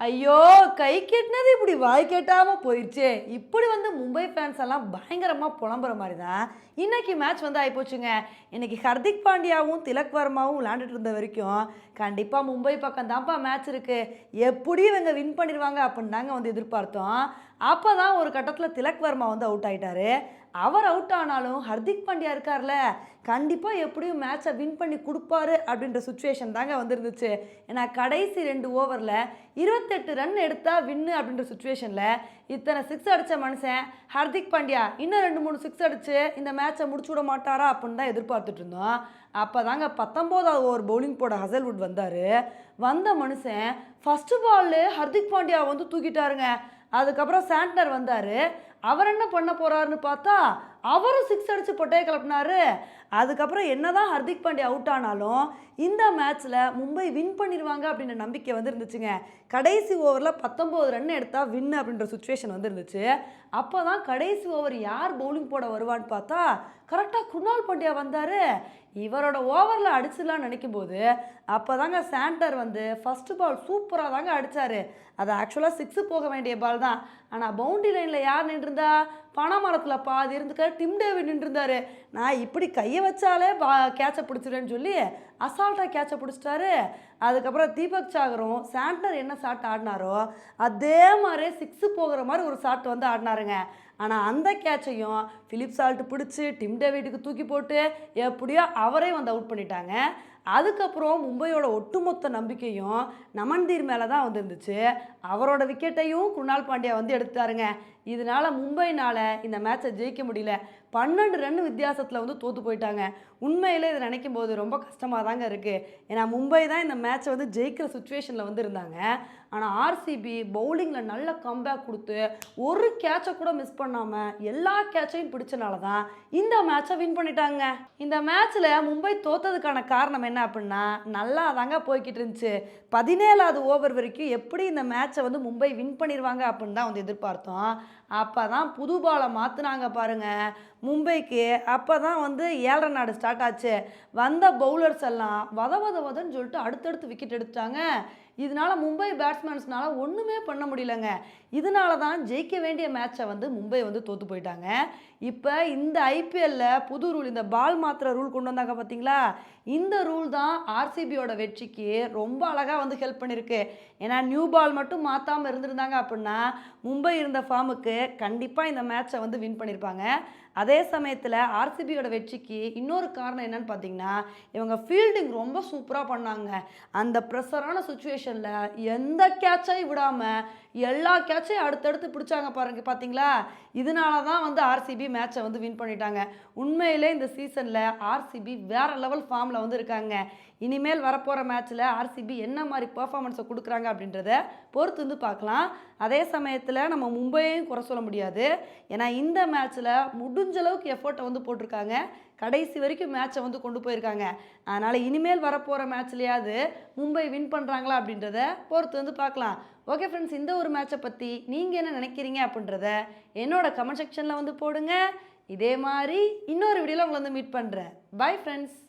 ஐயோ கை கெட்டினது இப்படி வாய் கேட்டாமல் போயிடுச்சே. இப்படி வந்து மும்பை ஃபேன்ஸ் எல்லாம் பயங்கரமாக புலம்புற மாதிரி தான் இன்னைக்கு மேட்ச் வந்து ஆகிப்போச்சுங்க இன்னைக்கு ஹர்திக் பாண்டியாவும் திலக் வர்மாவும் விளாண்டுட்டு இருந்த வரைக்கும் கண்டிப்பாக மும்பை பக்கம் தான்ப்பா மேட்ச் இருக்குது எப்படி இவங்க வின் பண்ணிடுவாங்க அப்படின்னு தாங்க வந்து எதிர்பார்த்தோம். அப்போ தான் ஒரு கட்டத்தில் திலக் வர்மா வந்து அவுட் ஆகிட்டாரு அவர் அவுட் ஆனாலும் ஹர்திக் பாண்டியா இருக்கார்ல கண்டிப்பாக எப்படியும் மேட்சை வின் பண்ணி கொடுப்பாரு அப்படின்ற சுச்சுவேஷன் தாங்க வந்துருந்துச்சு. ஏன்னா கடைசி ரெண்டு ஓவரில் இருபத்தெட்டு ரன் எடுத்தால் வின்னு அப்படின்ற சுச்சுவேஷனில் இத்தனை சிக்ஸ் அடித்த மனுஷன் ஹர்திக் பாண்டியா இன்னும் ரெண்டு மூணு சிக்ஸ் அடித்து இந்த மேட்சை முடிச்சு விட மாட்டாரா அப்படின்னு தான் எதிர்பார்த்துட்டு இருந்தோம். அப்போ தாங்க பத்தொம்போதாவது ஓவர் பவுலிங் போட ஹசல்வுட் வந்தார். வந்த மனுஷன் ஃபஸ்ட்டு பால்ல ஹர்திக் பாண்டியா வந்து தூக்கிட்டாருங்க. அதுக்கப்புறம் சாண்ட்னர் வந்தார். அவர் என்ன பண்ண போகிறாருன்னு பார்த்தா அவரும் சிக்ஸ் அடித்து பொட்டையை கிளப்பினாரு. அதுக்கப்புறம் என்னதான் ஹர்திக் பாண்டியா அவுட் ஆனாலும் இந்த மேட்ச்சில் மும்பை வின் பண்ணிடுவாங்க அப்படின்ற நம்பிக்கை வந்து இருந்துச்சுங்க கடைசி ஓவரில் பத்தொம்போது ரன் எடுத்தால் வின் அப்படின்ற சுச்சுவேஷன் வந்து இருந்துச்சு அப்போ தான் கடைசி ஓவர் யார் பவுலிங் போட வருவான்னு பார்த்தா கரெக்டாக குணால் பாண்டியா வந்தார். இவரோட ஓவரில் அடிச்சிடலாம்னு நினைக்கும் போது அப்போ தாங்க சாண்டர் வந்து ஃபஸ்ட்டு பால் சூப்பராக தாங்க அடித்தார் அது ஆக்சுவலாக சிக்ஸு போக வேண்டிய பால் தான். ஆனால் பவுண்டரி லைனில் யார் நின்று நின்றுருந்தா? பனைமரத்தில் பாதி இருந்துக்கார் டிம் டேவிட் நின்றுருந்தாரு. நான் இப்படி கையை வச்சாலே பா கேட்சை பிடிச்சிடுறேன்னு சொல்லி அசால்ட்டாக கேட்சை பிடிச்சிட்டாரு. அதுக்கப்புறம் தீபக் சாகரும் சாண்டர் என்ன ஷாட் ஆடினாரோ அதே மாதிரி சிக்ஸு போகிற மாதிரி ஒரு ஷாட் வந்து ஆடினாருங்க. ஆனால் அந்த கேட்சையும் ஃபிலிப் சால்ட் பிடிச்சி டிம் டேவிட்டுக்கு தூக்கி போட்டு எப்படியோ அவரே வந்து அவுட் பண்ணிட்டாங்க. அதுக்கப்புறம் மும்பையோட ஒட்டுமொத்த நம்பிக்கையும் நமன்தீர் மேலே தான் வந்துருந்துச்சு. அவரோட விக்கெட்டையும் குணால் பாண்டியா வந்து எடுத்தாருங்க. இதனால மும்பைனால் இந்த மேட்ச்சை ஜெயிக்க முடியல. பன்னெண்டு ரன் வித்தியாசத்தில் வந்து தோற்று போயிட்டாங்க. உண்மையில் இதை நினைக்கும் போது ரொம்ப கஷ்டமாக தாங்க இருக்குது ஏன்னா மும்பை தான் இந்த மேட்ச்சை வந்து ஜெயிக்கிற சுச்சுவேஷனில் வந்து இருந்தாங்க. ஆனால் ஆர்சிபி பவுலிங்கில் நல்ல கம்பேக் கொடுத்து ஒரு கேட்சை கூட மிஸ் பண்ணாமல் எல்லா கேட்சையும் பிடிச்சனால தான் இந்த மேட்ச்சை வின் பண்ணிட்டாங்க. இந்த மேட்ச்சில் மும்பை தோத்ததுக்கான காரணம் என்ன அப்படின்னா நல்லா தாங்க போய்கிட்டு இருந்துச்சு. பதினேழாவது ஓவர் வரைக்கும் எப்படி இந்த மேட்ச்சை வந்து மும்பை வின் பண்ணிடுவாங்க அப்படின்னு தான் வந்து எதிர்பார்த்தோம். அப்போ தான் புது பாலை மாற்றினாங்க பாருங்க. மும்பைக்கு அப்போ தான் வந்து ஏழரை நாடு ஸ்டார்ட் ஆச்சு. வந்த பவுலர்ஸ் எல்லாம் வத வத வதன்னு சொல்லிட்டு அடுத்தடுத்து விக்கெட் எடுத்துட்டாங்க. இதனால் மும்பை பேட்ஸ்மேன்ஸ்னால் ஒன்றுமே பண்ண முடியலங்க. இதனால தான் ஜெயிக்க வேண்டிய மேட்சை வந்து மும்பை வந்து தோற்று போயிட்டாங்க. இப்போ இந்த ஐபிஎல்ல புது ரூல் இந்த பால் மாத்திர ரூல் கொண்டு வந்தாங்க பார்த்தீங்களா இந்த ரூல் தான் ஆர்சிபியோட வெற்றிக்கு ரொம்ப அழகாக வந்து ஹெல்ப் பண்ணியிருக்கு ஏன்னா நியூ பால் மட்டும் மாற்றாமல் இருந்திருந்தாங்க அப்படின்னா மும்பை இருந்த ஃபார்முக்கு கண்டிப்பாக இந்த மேட்சை வந்து வின் பண்ணியிருப்பாங்க அதே சமயத்தில் ஆர்சிபியோட வெற்றிக்கு இன்னொரு காரணம் என்னன்னு பார்த்தீங்கன்னா இவங்க ஃபீல்டிங் ரொம்ப சூப்பராக பண்ணாங்க. அந்த ப்ரெஷரான சுச்சுவேஷனில் எந்த கேட்சையும் விடாமல் எல்லா கேட்சையும் அடுத்தடுத்து பிடிச்சாங்க பாருங்க பார்த்தீங்களா இதனால தான் வந்து ஆர்சிபி மேட்சை வந்து வின் பண்ணிட்டாங்க. உண்மையிலே இந்த சீசனில் ஆர்சிபி வேற லெவல் ஃபார்மில் வந்து இருக்காங்க. இனிமேல் வரப்போகிற மேட்ச்சில் ஆர்சிபி என்ன மாதிரி பெர்ஃபார்மன்ஸை கொடுக்குறாங்க அப்படின்றத பொறுத்து வந்து பார்க்கலாம். அதே சமயத்தில் நம்ம மும்பையையும் குறை சொல்ல முடியாது. ஏன்னா இந்த மேட்ச்சில் முடிஞ்ச அளவுக்கு எஃபோர்ட்டை வந்து போட்டிருக்காங்க. கடைசி வரைக்கும் மேட்சை வந்து கொண்டு போயிருக்காங்க. அதனால் இனிமேல் வரப்போகிற மேட்ச்லையாவது மும்பை வின் பண்ணுறாங்களா அப்படின்றத பொறுத்து வந்து பார்க்கலாம். ஓகே ஃப்ரெண்ட்ஸ் இந்த ஒரு மேட்சை பற்றி நீங்கள் என்ன நினைக்கிறீங்க அப்படின்றத என்னோட கமெண்ட் செக்ஷனில் வந்து போடுங்க. இதே மாதிரி இன்னொரு வீடியோவில் உங்களை வந்து மீட் பண்ணுறேன் பை ஃப்ரெண்ட்ஸ்